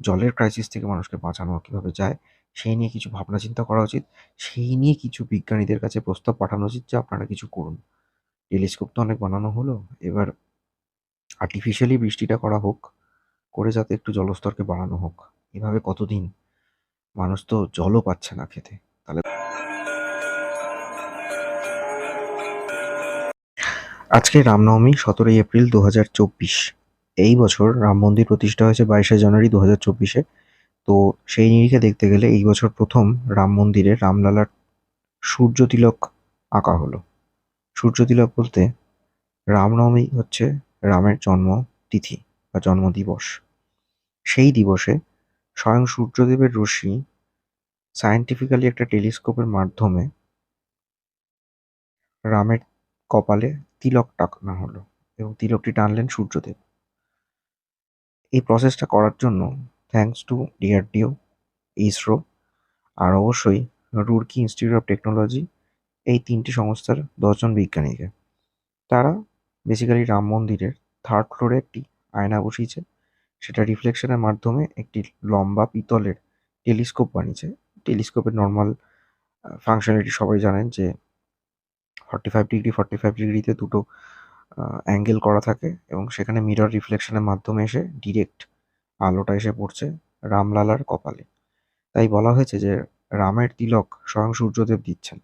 জলের ক্রাইসিস থেকে মানুষকে বাঁচানো কীভাবে যায়, সেই নিয়ে কিছু ভাবনা চিন্তা করা উচিত, সেই নিয়ে কিছু বিজ্ঞানীদের কাছে প্রস্তাব পাঠানো উচিত যে আপনারা কিছু করুন। টেলিস্কোপ তো অনেক বানানো হলো, এবার আর্টিফিশিয়ালি বৃষ্টিটা করা হোক, করে যাতে একটু জলস্তরকে বাড়ানো হোক, এভাবে কতদিন? মানুষ তো জলও পাচ্ছে না খেতে। তাহলে আজকে রামনবমী, সতেরোই এপ্রিল দু হাজার চব্বিশ। এই বছর রাম মন্দির প্রতিষ্ঠা হয়েছে বাইশে জানুয়ারি দু হাজার চব্বিশে। তো সেই নিরিখে দেখতে গেলে এই বছর প্রথম রাম মন্দিরে রামলালার সূর্য তিলক আঁকা হলো। সূর্য তিলক বলতে রামনবমী হচ্ছে রামের জন্ম তিথি বা জন্মদিবস। সেই দিবসে স্বয়ং সূর্যদেবের রশ্মি সায়েন্টিফিক্যালি একটা টেলিস্কোপের মাধ্যমে রামের কপালে তিলক টাকানো হলো এবং তিলকটি টানলেন সূর্যদেব। এই প্রসেসটা করার জন্য থ্যাংকস টু ডিআরডিও ইসরো আর অবশ্যই রুরকি ইনস্টিটিউট অফ টেকনোলজি এই তিনটি সংস্থার দশজন বিজ্ঞানীকে। তারা বেসিক্যালি রাম মন্দিরের থার্ড ফ্লোরে একটি আয়না বসিয়েছে, সেটা রিফ্লেকশনের মাধ্যমে একটি লম্বা পিতলের টেলিস্কোপ বানিয়েছে। টেলিস্কোপের নর্মাল ফাংশনালিটি সবাই জানেন যে forty five degree forty five ডিগ্রিতে দুটো অ্যাঙ্গেল করা থাকে এবং সেখানে মিরর রিফ্লেকশনের মাধ্যমে এসে ডিরেক্ট আলোটা এসে পড়ছে রামলালার কপালে। তাই বলা হয়েছে যে রামের তিলক স্বয়ং সূর্যদেব দিচ্ছেন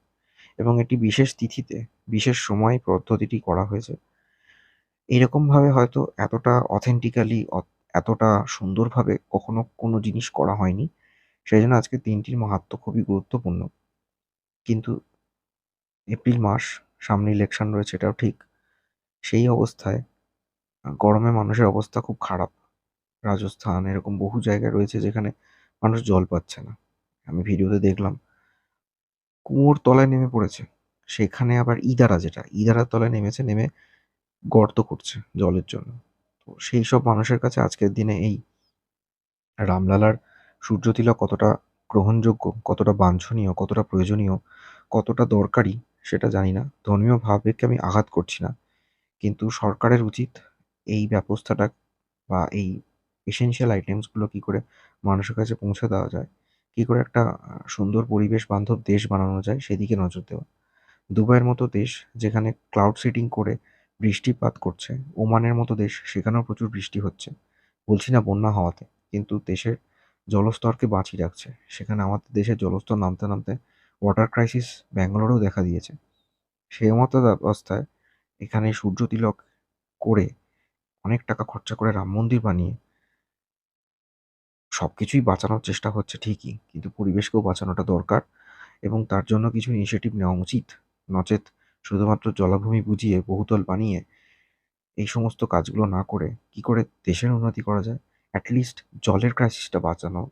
এবং এটি বিশেষ তিথিতে, বিশেষ সময় পদ্ধতিটি করা হয়েছে। এরকমভাবে হয়তো এতটা অথেন্টিক্যালি এতটা সুন্দরভাবে কখনো কোনো জিনিস করা হয়নি সেই জন্য আজকে দিনটির মাহাত্ম্য খুবই গুরুত্বপূর্ণ। কিন্তু এপ্রিল মাস, সামনে ইলেকশন রয়েছে, এটাও ঠিক। সেই অবস্থায় গরমে মানুষের অবস্থা খুব খারাপ। রাজস্থান এরকম বহু জায়গায় রয়েছে যেখানে মানুষ জল পাচ্ছে না। আমি ভিডিওতে দেখলাম, কুয়োর তলায় নেমে পড়েছে। সেখানে আবার ইদারা যেটা, ইদারার তলায় নেমেছে, নেমে গর্ত করছে জলের জন্য। তো সেই সব মানুষের কাছে আজকের দিনে এই রামলালার সূর্যতিলক কতটা গ্রহণযোগ্য, কতটা বাঞ্ছনীয়, কতটা প্রয়োজনীয়, কতটা দরকারি, সেটা জানি না। ধর্মীয় ভাবকে আমি আঘাত করছি না। কিন্তু সরকারের উচিত এই ব্যবস্থাটা বা এই এসেনশিয়াল আইটেমসগুলো কী করে মানুষের কাছে পৌঁছে দেওয়া যায়, কী করে একটা সুন্দর পরিবেশ বান্ধব দেশ বানানো যায় সেদিকে নজর দেওয়া। দুবাইয়ের মতো দেশ যেখানে ক্লাউড সিটিং করে বৃষ্টিপাত করছে, ওমানের মতো দেশ সেখানেও প্রচুর বৃষ্টি হচ্ছে। বলছি না বন্যা হওয়াতে, কিন্তু দেশের জলস্তরকে বাঁচিয়ে রাখছে। সেখানে আমাদের দেশের জলস্তর নামতে নামতে ওয়াটার ক্রাইসিস ব্যাঙ্গালোরেও দেখা দিয়েছে। সেই মতো অবস্থায় এখানে সূর্য তিলক করে অনেক টাকা খরচা করে রাম মন্দির বানিয়ে সব কিছুই বাঁচানোর চেষ্টা হচ্ছে ঠিকই, কিন্তু পরিবেশকেও বাঁচানোটা দরকার এবং তার জন্য কিছু ইনিশিয়েটিভ নেওয়া উচিত। নচেত শুধুমাত্র জলাভূমি বুঝিয়ে বহুতল বানিয়ে এই সমস্ত কাজগুলো না করে কি করে দেশের উন্নতি করা যায়? অ্যাটলিস্ট জলের ক্রাইসিসটা বাঁচানো,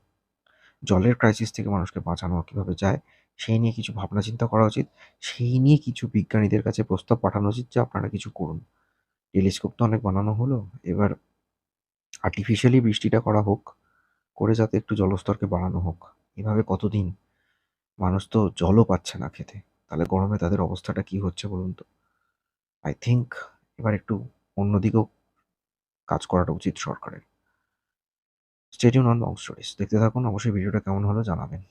জলের ক্রাইসিস থেকে মানুষকে বাঁচানো কীভাবে যায়? সেই নিয়ে কিছু ভাবনা চিন্তা করা উচিত। সেই নিয়ে কিছু বিজ্ঞানীদের কাছে প্রস্তাব পাঠানো উচিত যে আপনারা কিছু করুন। টেলিস্কোপ তো অনেক বানানো হলো। এবার আর্টিফিশিয়ালি বৃষ্টিটা করা হোক, করে যাতে একটু জলস্তরকে বাড়ানো হোক। এভাবে কতদিন? মানুষ তো জলও পাচ্ছে না খেতে। তাহলে গরমে তাদের অবস্থাটা কি হচ্ছে বলুন তো? আই থিঙ্ক এবার একটু অন্যদিকেও কাজ করাটা উচিত সরকারের। স্টেডিয়াম নন বং স্টোরিজ দেখতে থাকুন, অবশ্যই ভিডিওটা কেমন হলো জানাবেন।